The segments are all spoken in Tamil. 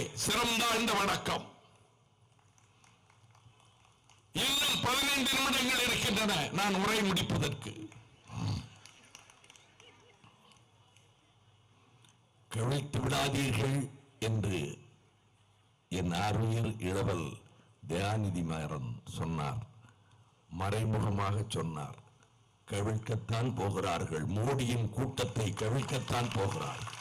பெருமக்களே சிறந்தாழ்ந்த வணக்கம். இன்னும் பதினைந்து நிமிடங்கள் இருக்கின்றன. நான் உரை முடிப்பதற்கு. கவிழ்த்து விடாதீர்கள் என்று என் ஆர்வியர் இளவல் தயாநிதி மாறன் சொன்னார். மறைமுகமாக சொன்னார். கவிழ்க்கத்தான் போகிறார்கள். மோடியின் கூட்டத்தை கவிழ்க்கத்தான் போகிறார்கள்.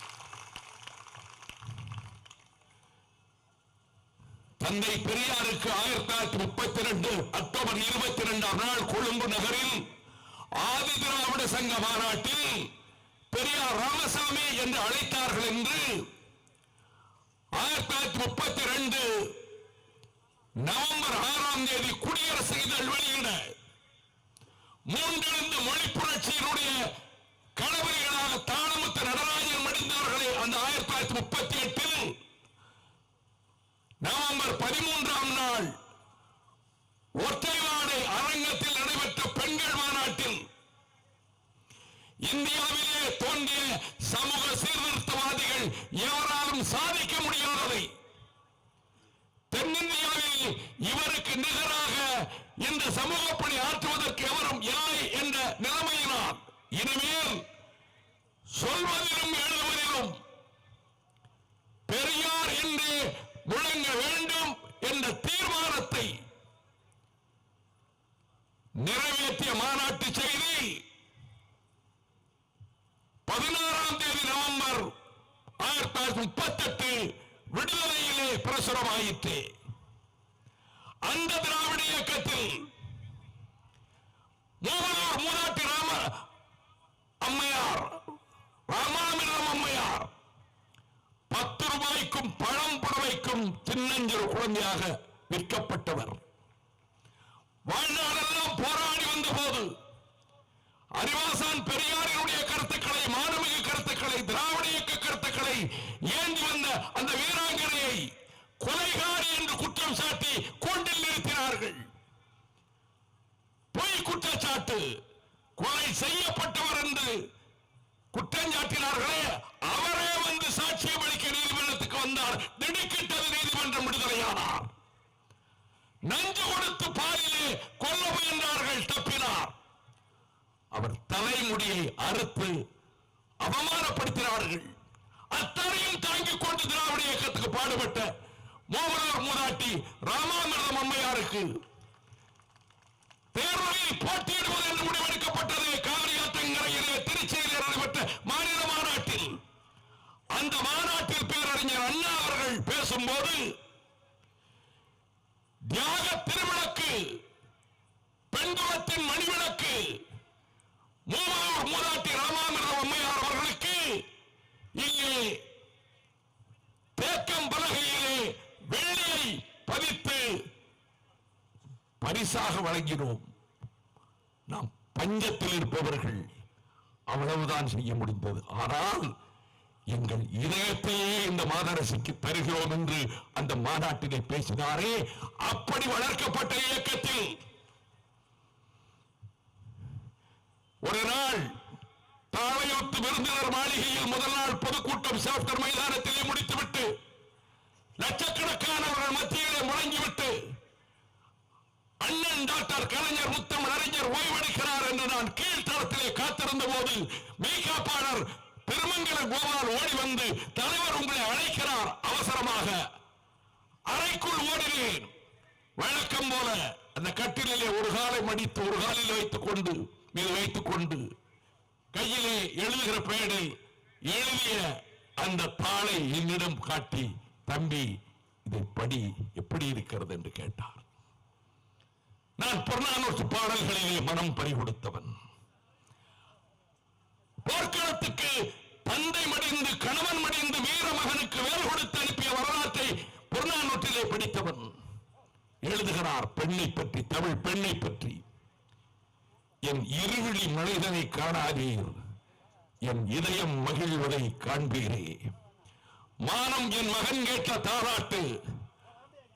தந்தை பெரியாருக்கு ஆயிரத்தி தொள்ளாயிரத்தி முப்பத்தி ரெண்டு அக்டோபர் இருபத்தி இரண்டாம் நாள் கொழும்பு நகரில் ஆதி திராவிட சங்க மாநாட்டில் பெரியார் ராமசாமி என்று அழைத்தார்கள் என்று ஆயிரத்தி தொள்ளாயிரத்தி முப்பத்தி ரெண்டு நவம்பர் ஆறாம் தேதி குடியரசு இதழ் வெளியிட மூன்றெழுந்து மொழி புரட்சியினுடைய கலவரிகளாக தாளமுத்து நடராஜன் மடிந்தார்களே அந்த ஆயிரத்தி தொள்ளாயிரத்தி முப்பத்தி எட்டில். நவம்பர் பதிமூன்றாம் நாள் ஒற்றைவாடை அரங்கத்தில் நடைபெற்ற பெண்கள் மாநாட்டில் இந்தியாவில் நிறைவேற்றிய மாநாட்டு செய்தி. பதினாறாம் தேதி நவம்பர் ஆயிரத்தி தொள்ளாயிரத்தி முப்பத்தி எட்டு விடுதலையிலே பிரசுரமாயிற்று. அந்த திராவிட இயக்கத்தில் மூவனார் மூதாட்டி ராம அம்மையார் ராமாமிரம் அம்மையார் பத்து ரூபாய்க்கும் பழம் புடவைக்கும் சின்னஞ்சிறு குழந்தையாக விற்கப்பட்டவர் வாழ்நாளெல்லாம் போராடி வந்த போது அறிவாசான் தலைமுடியை அறுத்து அவமானப்படுத்தினார்கள் அத்தனையும் தாங்கிக் கொண்டு திராவிட இயக்கத்துக்கு பாடுபட்ட மோகனார் மூதாட்டி ராமாமிரதம் அம்மையாருக்கு தேர்தலில் போட்டியிடுவது என்று முடிவெடுக்கப்பட்டது. காவிரி ஆற்றங்கரையிலே திருச்சியில் நடைபெற்ற மாநில மாநாட்டில். அந்த மாநாட்டில் பேரறிஞர் அண்ணா அவர்கள் பேசும்போது தியாக திருவிளக்கு பெண்குலத்தின் மணிவிளக்கு பரிசாக வழங்கினோம். நாம் பஞ்சத்தில் இருப்பவர்கள் அவ்வளவுதான் செய்ய முடிந்தது. ஆனால் எங்கள் இதயத்தையே இந்த மாதரசிக்கு தருகிறோம் என்று அந்த மாநாட்டிலே பேசினாரே அப்படி வளர்க்கப்பட்ட இயக்கத்தில் ஒரு நாள் தாளையொத்து விருந்தினர் மாளிகையில் முதல் நாள் பொதுக்கூட்டம் சாப்டர் மைதானத்திலே முடித்துவிட்டு லட்சக்கணக்கானவர்கள் மத்தியிலே முழங்கிவிட்டு அண்ணன் டாக்டர் கலைஞர் முத்தம் அறிஞர் ஓய்வெடுக்கிறார் என்று நான் கீழ்த்தளத்திலே காத்திருந்த போது மெய்காப்பாளர் திருமங்கல கோபால் ஓடி வந்து தலைவர் உங்களை அழைக்கிறார் அவசரமாக அறைக்குள் ஓடினேன் வழக்கம் போல அந்த கட்டிலே ஒரு காலை மடித்து ஒரு காலில் வைத்துக் கொண்டு மீது வைத்துக் கொண்டு கையிலே எழுதுகிற பெயரில் எழுதிய அந்த தாளை என்னிடம் காட்டி தம்பி இதை படி எப்படி இருக்கிறது? என்று கேட்டார். நான் புறநானூற்று பாடல்களிலே மனம் பறிகொடுத்தவன் போர்க்களத்துக்கு தந்தை மடிந்து கணவன் மடிந்து வீர மகனுக்கு வேல் கொடுத்து அனுப்பிய வரலாற்றை புறநானூற்றிலே படித்தவன். எழுதுகிறார் பெண்ணை பற்றி தமிழ் பெண்ணை பற்றி. என் இருவிழி மனிதனை காணாதீர். என் இதயம் மகிழ்வதை காண்பீரே. மானம் என் மகன் கேட்ட தாராட்டு.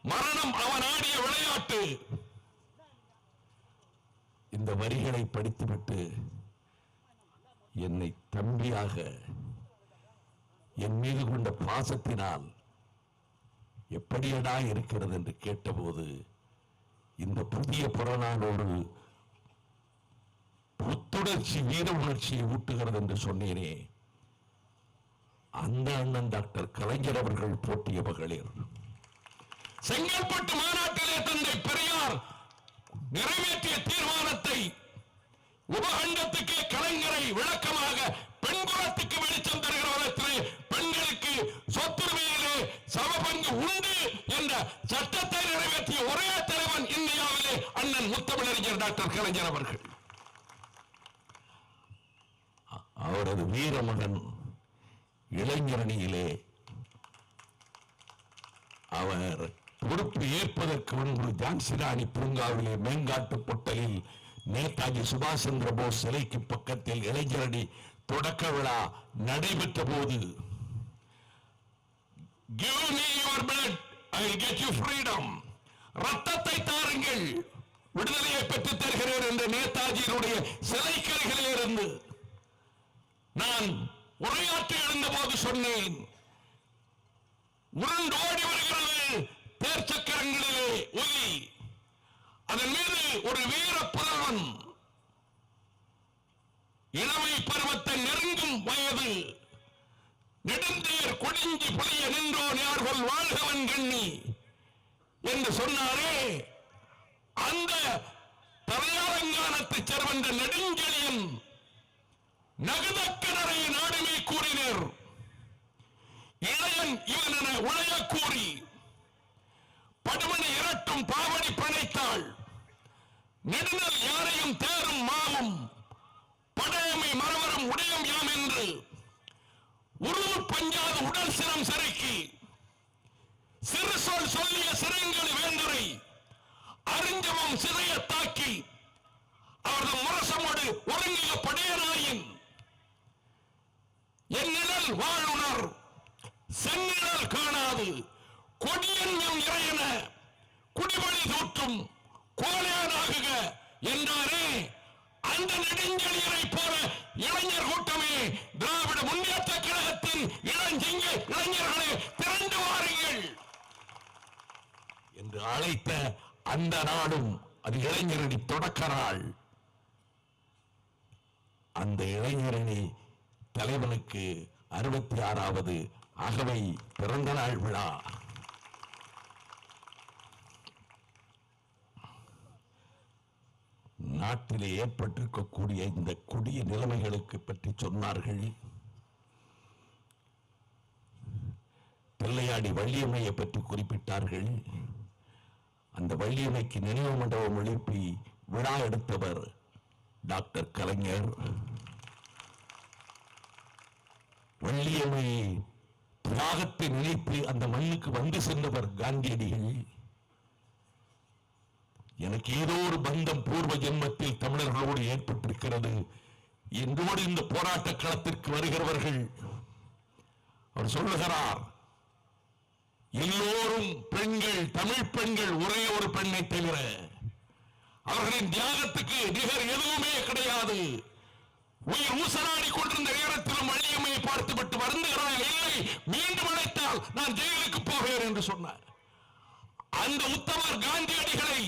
மரணம் அவன் ஆடிய விளையாட்டு. இந்த வரிகளை படித்துவிட்டு என்னை தம்பியாக என் மீது கொண்ட பாசத்தினால் எப்படியடா இருக்கிறது என்று கேட்டபோது இந்த புதிய புறநானோடு புத்துணர்ச்சி வீர உணர்ச்சியை ஊட்டுகிறது என்று சொன்னேனே அந்த அண்ணன் டாக்டர் கலைஞர் அவர்கள் போட்டிய மகளிர். செங்கல்பட்டு மாநாட்டிலே தந்தை பெரியார் நிறைவேற்றிய தீர்மானத்தை உபகண்டத்துக்கு கலைஞரை விளக்கமாக பெண்குலத்துக்கு வெளிச்சம் தருகிற விதத்திலே பெண்களுக்கு சொத்துரிமையிலே சமபங்கு உண்டு என்ற சட்டத்தை நிறைவேற்றிய ஒரே தலைவன் இந்தியாவிலே அண்ணன் முத்தமிழறிஞர் டாக்டர் கலைஞர் அவர்கள். அவரது வீரமகன் இளைஞரணியிலே அவர் பொறுப்பு ஏற்பதற்கு முன்பு ஜான்சிராணி பூங்காவிலே மேங்காட்டு பொட்டலில் நேதாஜி சுபாஷ் சந்திர போஸ் சிலைக்கு பக்கத்தில் இளைஞரணி தொடக்க விழா நடைபெற்ற போது Give ரத்தத்தை தாருங்கள். விடுதலையை பெற்றுத் தருகிறேன் என்ற நேதாஜியினுடைய சிலைக்கருகிலே இருந்து நான் உரையாற்றி எழுந்தபோது சொன்னேன். உருண்டு ஓடி வருகிறது பேர்ச்சக்கரங்களிலே ஒலி. அதன் மீது ஒரு வீர புலவன் இளமை பருவத்தை நெருங்கும் வயது. நெடுந்தீர் கொடிஞ்சி புளிய நின்றோன் யார்கள் வாழ்கவன் கண்ணி. என்று சொன்னாரே அந்த தலையாலங்கானத்தை செல்வந்த நெடுஞ்செழியன் நகுதக்கனரை நாடுமே கூறினர். இளையன் இவன் என உழைய கூறி படுமணி இரட்டும் பாவடி பிணைத்தாள் நெடுநல் யாரையும் தேரும் மாவும் படையமை மரவரும் உடையம் யாம் என்று. உருவு பஞ்சாத உடல் சிரம் செருக்கி சிறு சொல் சொல்லிய சிறைங்கள் வேந்தரை அறிஞ்சவம் சிறைய தாக்கி அவரது முரசமோடு ஒருங்கிய படையனாயின் என் வாழுணர் செந்நிழல் காணாது. கொடியன் எம் இறையன குடிமணி தூற்றும் கோலையானாகுக என்றாரே. அந்த நெடுஞ்செழியரை போல இளைஞர் கூட்டமே திராவிட முன்னேற்ற கழகத்தின் இளஞ்சிங்க இளைஞர்களே திரண்டு வாருங்கள் என்று அழைத்த அந்த நாடும் அது இளைஞரணி தொடக்க நாள். அந்த இளைஞரணி தலைவனுக்கு அறுபத்தி ஆறாவது அகவை பிறந்த நாள் விழா. நாட்டிலே ஏற்பட்டிருக்கக்கூடிய இந்த கொடிய நிலைமைகளுக்கு பற்றி சொன்னார்கள். பிள்ளையாடி வள்ளியம்மையை பற்றி குறிப்பிட்டார்கள். அந்த வள்ளியம்மைக்கு நினைவு மண்டபம் எழுப்பி விழா எடுத்தவர் டாக்டர் கலைஞர். வள்ளியம்மை தியாகத்தை நினைத்து அந்த மண்ணுக்கு வந்து சென்றவர் காந்தியடிகள் எனக்கு ஏதோ ஒரு பந்தம் பூர்வ ஜென்மத்தில் தமிழர்களோடு ஏற்பட்டிருக்கிறது என்றோடு இந்த போராட்ட களத்திற்கு வருகிறவர்கள். அவர் சொல்லுகிறார் எல்லோரும் பெண்கள் தமிழ் பெண்கள் ஒரே ஒரு பெண்ணை தவிர அவர்களின் தியாகத்துக்கு நிகர் எதுவுமே கிடையாது. உயிர் ஊசலாடி கொண்டிருந்த நேரத்திலும் வள்ளியம்மையை பார்த்துவிட்டு வருந்துகிறார் இல்லை மீண்டும் அழைத்தால் நான் ஜெயிலுக்கு போகிறேன் என்று சொன்னார். அந்த உத்தமர் காந்தியடிகளை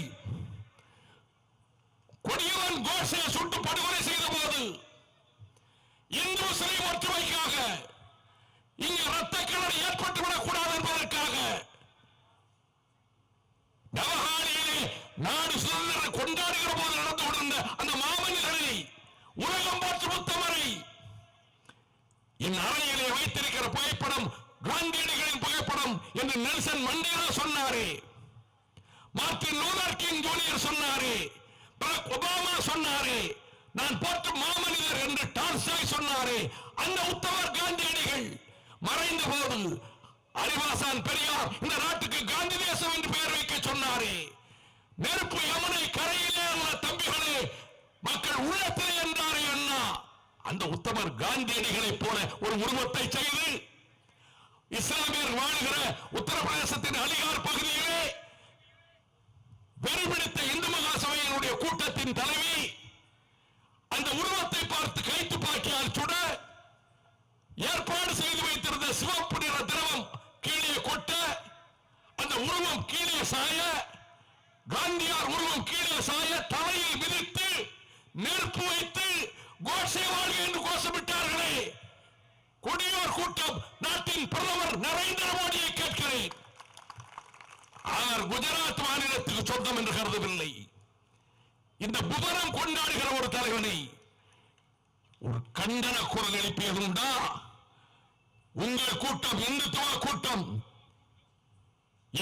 சொன்னாரே. நான் போற்றும் மாமனிதர் என்று டால்ஸ்டாய் சொன்னாரே. அந்த உத்தவர் காந்தியடிகள் மறைந்த போது அறிவாசான் பெரியார் இந்த நாட்டுக்கு காந்தி தேசம் என்று பெயர் வைக்க சொன்னாரே. நெருப்பு யமுனை கரையிலே உள்ள தம்பிகளே மக்கள் உள்ளத்தில் என்றாரே அண்ணா. அந்த உத்தமர் காந்தியடிகளை போல ஒரு உருவத்தை செய்து இஸ்லாமியர் வாழ்கிற உத்தரப்பிரதேசத்தின் அலிகார் பகுதியிலே வெறுபிடித்த இந்து மகாசபையினுடைய கூட்டத்தின் தலைவி சாய காந்தியார் உருவம் கீழே சாய தலையில் மிதித்து நெருப்பு வைத்து கோஷை வாழ்க என்று கோஷமிட்டார்களே. கொடியோர் கூட்டம் நாட்டின் பிரதமர் நரேந்திர மோடியை கேட்கிறேன். அவர் குஜராத் மாநிலத்துக்கு சொந்தம் என்று கருதவில்லை. இந்த புவனம் கொண்டாடுகிற ஒரு தலைவனை ஒரு கண்டன குரல் எழுப்பியது உண்டா உங்கள் கூட்டம் இந்துத்துவ கூட்டம்.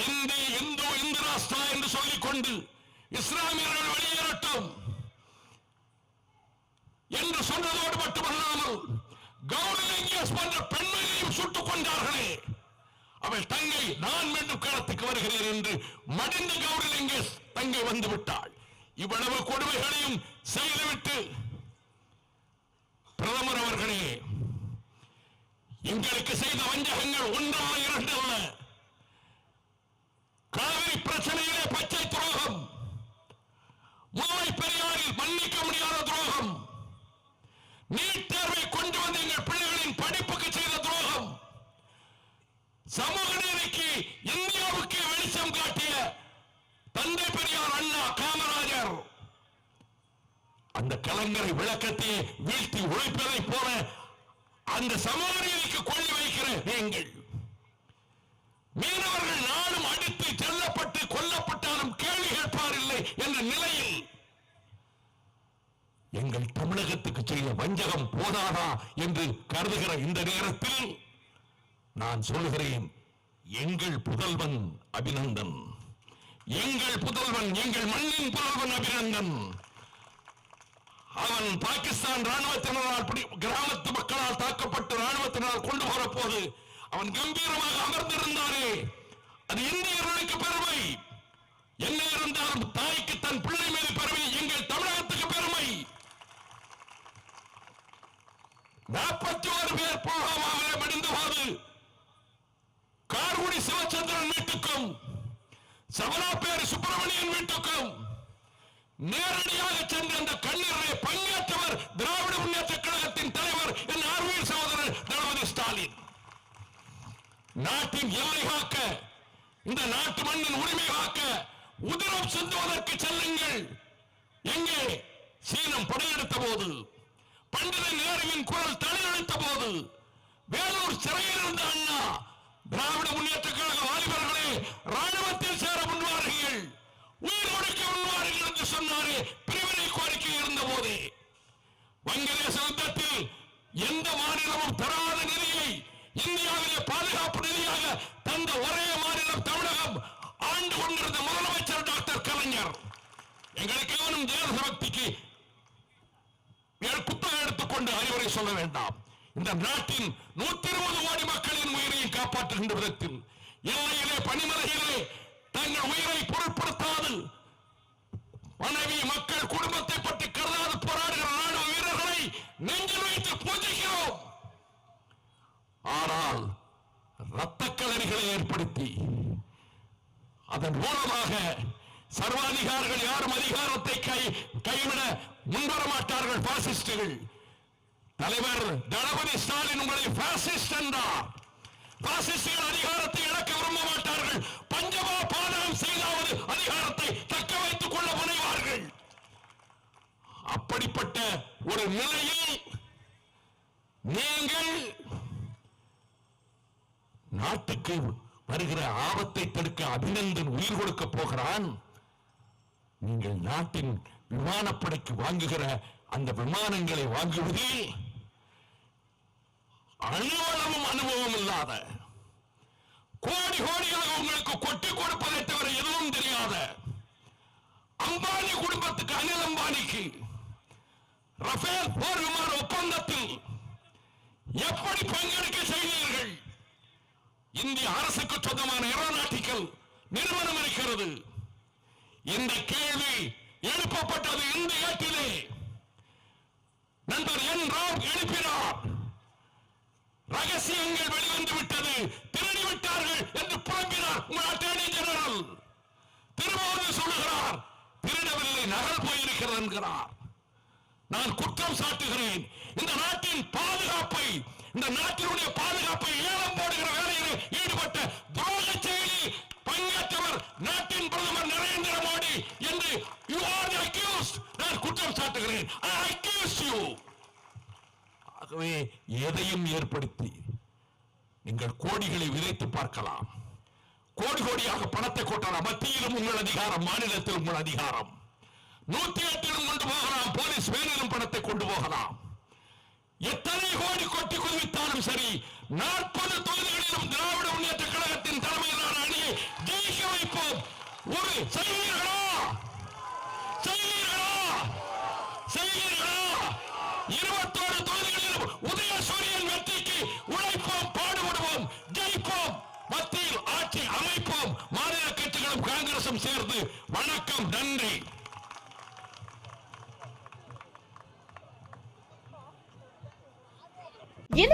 இந்தி இந்து இந்து ராஷ்டிரா என்று சொல்லிக் கொண்டு இஸ்லாமியர்கள் வெளியேறட்டும் என்று சொன்னதோடு மட்டுமல்லாமல் கௌரலிங்கேஸ் போன்ற பெண்மையையும் சுட்டுக் கொண்டார்களே அவள் தங்கை நான் மீண்டும் களத்துக்கு வருகிறேன் என்று மடிந்த கௌரலிங்கேஸ் தங்கை வந்து விட்டாள் இவ்வளவு கொடுமைகளையும் செய்துவிட்டு பிரதமர் அவர்களே எங்களுக்கு செய்த வஞ்சகங்கள் ஒன்றல்ல இரண்டு அல்ல. அந்த சமூக கொள்ளி வைக்கிற நீங்கள். மீனவர்கள் நாளும் அடித்து செல்லப்பட்டு கொல்லப்பட்டாலும் கேள்வி கேட்பாரில்லை என்ற நிலையில் எங்கள் தமிழகத்துக்கு செய்த வஞ்சகம் போதாதா என்று கருதுகிற இந்த நேரத்தில் நான் சொல்கிறேன் எங்கள் புதல்வன் அபிநந்தன். எங்கள் புதல்வன் எங்கள் மண்ணின் புதல்வன் அபிநந்தன். அவன் பாகிஸ்தான் ராணுவத்தினரால் கிராமத்து மக்களால் தாக்கப்பட்டு ராணுவத்தினரால் கொண்டு போற போது அவன் கம்பீரமாக அமர்ந்திருந்தானே. அது இந்தியர்களுக்கு பெருமை. என்ன இருந்தாலும் தாய்க்கு தன் பிள்ளை மீது பெருமை எங்கள் தமிழகத்துக்கு பெருமை. நாற்பத்தி ஒரு பேர் போகாமலே மடிந்த போது கார்குடி சிவச்சந்திரன் வீட்டுக்கும் பேர் சுப்பிரமணியன் வீட்டுக்கும் நேரடியாக சென்று அந்த கண்ணீரை பங்கேற்றவர் திராவிட முன்னேற்ற கழகத்தின் தலைவர் என் ஆர்வீர் சகோதரர் தளபதி ஸ்டாலின். நாட்டின் எல்லை காக்க இந்த நாட்டு மண்ணின் உரிமை காக்க உதிரம் சிந்துவதற்கு செல்லுங்கள். எங்கே? சீனம் படையெடுத்த போது பண்டித நேருவின் குரல் தலையெடுத்த போது வேலூர் சிறையில் இருந்த அண்ணா திராவிட முன்னேற்ற கழக வாலிபர்களே ராணுவத்தில் சேர முன்வார்கள் உயிர் கொடுக்க என்று சொன்னாரே பிரிவினை கோரிக்கை இருந்த வங்கதேச யுத்தத்தில் எந்த மாநிலமும் நிதியை இந்தியாவிலே பாதுகாப்பு நிதியாக தந்த ஒரே மாநிலம் தமிழகம். ஆண்டு கொண்டிருந்த முதலமைச்சர் டாக்டர் கலைஞர். எங்களுக்கு எவனும் தேசபக்திக்கு புத்தகம் எடுத்துக்கொண்டு அறிவுரை சொல்ல வேண்டாம். இந்த நாட்டின் நூத்தி இருபது கோடி மக்களின் உயிரையும் காப்பாற்றுகின்ற விதத்தில் எல்லையிலே பணி ஆனால் ரத்த ஏற்படுத்தி அதன் மூலமாக சர்வாதிகாரிகள் யாரும் அதிகாரத்தை கை கைவிட முன்வர மாட்டார்கள் பாசிஸ்டுகள் தலைவர் தளபதி ஸ்டாலின் உங்களை பாசிஸ்ட் என்றார். பாசிஸ்டுகள் அதிகாரத்தை இழக்க விரும்ப மாட்டார்கள். பஞ்சமா பாதகம் செய்தாவது அதிகாரத்தை தக்க வைத்துக் கொள்ள முனைவார்கள். அப்படிப்பட்ட ஒரு நிலையை நீங்கள் நாட்டுக்கு வருகிற ஆபத்தை தடுக்க அபிநந்தன் உயிர் கொடுக்க போகிறான். நீங்கள் நாட்டின் விமானப்படைக்கு வாங்குகிற அந்த விமானங்களை வாங்குவது அணுவளவும் அனுபவம் இல்லாத கோடி கோடிகளை உங்களுக்கு கொட்டி கொடுப்பதை தவிர எதுவும் தெரியாத அம்பானி குடும்பத்துக்கு அனில் அம்பானிக்கு ரஃபேல் போர் விமான ஒப்பந்தத்தில் எப்படி பங்கெடுக்க செய்தீர்கள்? இந்திய அரசுக்கு சொந்தமான ஏரோநாட்டிக்கல் நிறுவனம் இருக்கிறது. இந்த கேள்வி எழுப்பப்பட்டது இந்த ஏட்டிலே நண்பர் என் ராவ் எழுப்பினார். ரகசியங்கள் வெளிவந்து விட்டது. திருடி விட்டார்கள் என்று புலம்பினார் உங்கள் அட்டர்னி ஜெனரல். திரும்பவும் சொல்லுகிறார் திருடவில்லை நகல் போயிருக்கிறது என்கிறார். நான் குற்றம் சாட்டுகிறேன். இந்த நாட்டின் பாதுகாப்பை இந்த நாட்டினுடைய பாதுகாப்பை ஏலம் போடுகிற வேலையில் ஈடுபட்ட துரோக செயலில் பங்கேற்றவர் நாட்டின் பிரதமர் நரேந்திர மோடி என்று யூ ஆர் நான் குற்றம் சாட்டுகிறேன். ஐ ஆகவே எதையும் ஏற்படுத்தி நீங்கள் கோடிகளை விதைத்து பார்க்கலாம். கோடி கோடியாக பணத்தை கொட்டலாம் மத்தியிலும் உங்கள் அதிகாரம் மாநிலத்திலும் உங்கள் அதிகாரம். நூத்தி எட்டிலும் கொண்டு போகலாம். போலீஸ் வேலையிலும் பணத்தை கொண்டு போகலாம். எத்தனை கோடி கொட்டி குவித்தாலும் சரி நாற்பது தொகுதிகளிலும் திராவிட முன்னேற்ற கழகத்தின் தலைமையிலான அணியை ஜெயிக்க வைப்போம். ஒரு செய்வீர்களா? செய்வீர்களா? செய்வீர்களா? இருபத்தோரு தொகுதிகளிலும் உதயசூரியன் வெற்றிக்கு உழைப்போம் பாடுபடுவோம் ஜெயிப்போம். மத்தியில் ஆட்சி அமைப்போம். மாநில கட்சிகளும் காங்கிரசும் சேர்ந்து வணக்கம் நன்றி இந்த